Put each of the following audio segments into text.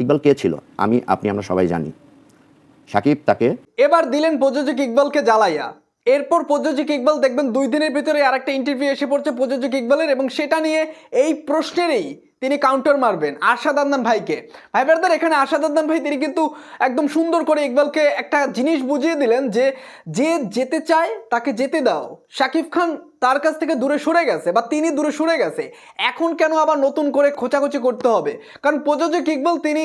ইকবাল কে ছিল? আমি, আপনি, আমরা সবাই জানি। সাকিব তাকে এবার দিলেন প্রযোজক ইকবালকে জ্বালাইয়া। এরপর প্রযোজক ইকবাল দেখবেন দুই দিনের ভিতরে আরেকটা ইন্টারভিউ এসে পড়ছে প্রযোজক ইকবালের এবং সেটা নিয়ে এই প্রশ্নেরই তিনি কাউন্টার মারবেন আশাদ আদনান ভাইকে। ভাই ব্রাদার, এখানে আশাদ আদনান ভাই তিনি কিন্তু একদম সুন্দর করে ইকবালকে একটা জিনিস বুঝিয়ে দিলেন যে যে যেতে চায় তাকে যেতে দাও। শাকিব খান তার কাছ থেকে দূরে সরে গেছে বা তিনি দূরে সরে গেছে। এখন কেন আবার নতুন করে খোঁচাখুচি করতে হবে? কারণ প্রযোজক ইকবাল তিনি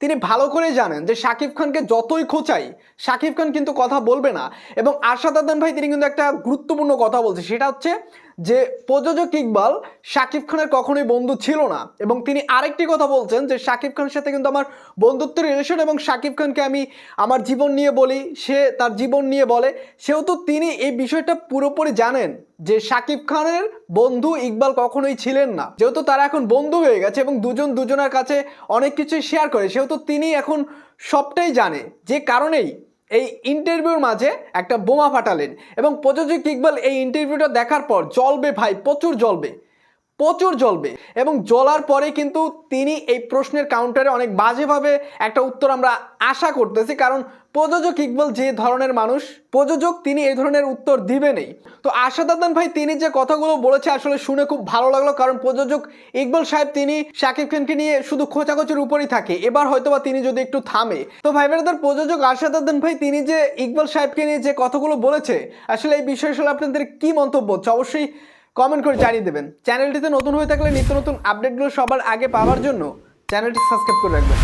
তিনি ভালো করে জানেন যে শাকিব খানকে যতই খোঁচাই, শাকিব খান কিন্তু কথা বলবে না। এবং আশাদ আদান ভাই, তিনি কিন্তু একটা গুরুত্বপূর্ণ কথা বলছে। সেটা হচ্ছে যে প্রযোজক ইকবাল শাকিব খানের কখনোই বন্ধু ছিল না। এবং তিনি আরেকটি কথা বলছেন যে শাকিব খানের সাথে কিন্তু আমার বন্ধুত্বের রিলেশন এবং শাকিব খানকে আমি আমার জীবন নিয়ে বলি, সে তার জীবন নিয়ে বলে। সেহেতু তিনি এই বিষয়টা পুরোপুরি জানেন যে শাকিব খানের বন্ধু ইকবাল কখনোই ছিলেন না। যেহেতু তারা এখন বন্ধু হয়ে গেছে এবং দুজন দুজনের কাছে অনেক কিছু শেয়ার করে, সেহেতু তিনি এখন সবটাই জানে। যে কারণেই এই ইন্টারভিউর মাঝে একটা বোমা ফাটালেন এবং প্রযোজক ইকবাল এই ইন্টারভিউটা দেখার পর জ্বলবে ভাই, প্রচুর জ্বলবে। প্রচুর জ্বলবে। এবং জ্বলার পরে কিন্তু তিনি এই প্রশ্নের কাউন্টারে অনেক বাজেভাবে একটা উত্তর আমরা আশা করতেছি। কারণ প্রযোজক ইকবাল যে ধরনের মানুষ, প্রযোজক তিনি এই ধরনের উত্তর দিবেনই। তো আশাদাদান ভাই, তিনি যে কথাগুলো বলেছে আসলে শুনে খুব ভালো লাগল। কারণ প্রযোজক ইকবাল সাহেব, তিনি শাকিব খানকে নিয়ে শুধু খোঁচাখোচির উপরই থাকে। এবার হয়তোবা তিনি যদি একটু থামে। তো ভাই বেড়াদার প্রযোজক আশাদাদান ভাই, তিনি যে ইকবাল সাহেবকে নিয়ে যে কথাগুলো বলেছে, আসলে এই বিষয়ে আসলে আপনাদের কি মন্তব্য হচ্ছে? অবশ্যই কমেন্ট করে জানিয়ে দেবেন। চ্যানেলটিতে নতুন হয়ে থাকলে নিত্য নতুন আপডেটগুলো সবার আগে পাওয়ার জন্য চ্যানেলটি সাবস্ক্রাইব করে রাখবেন।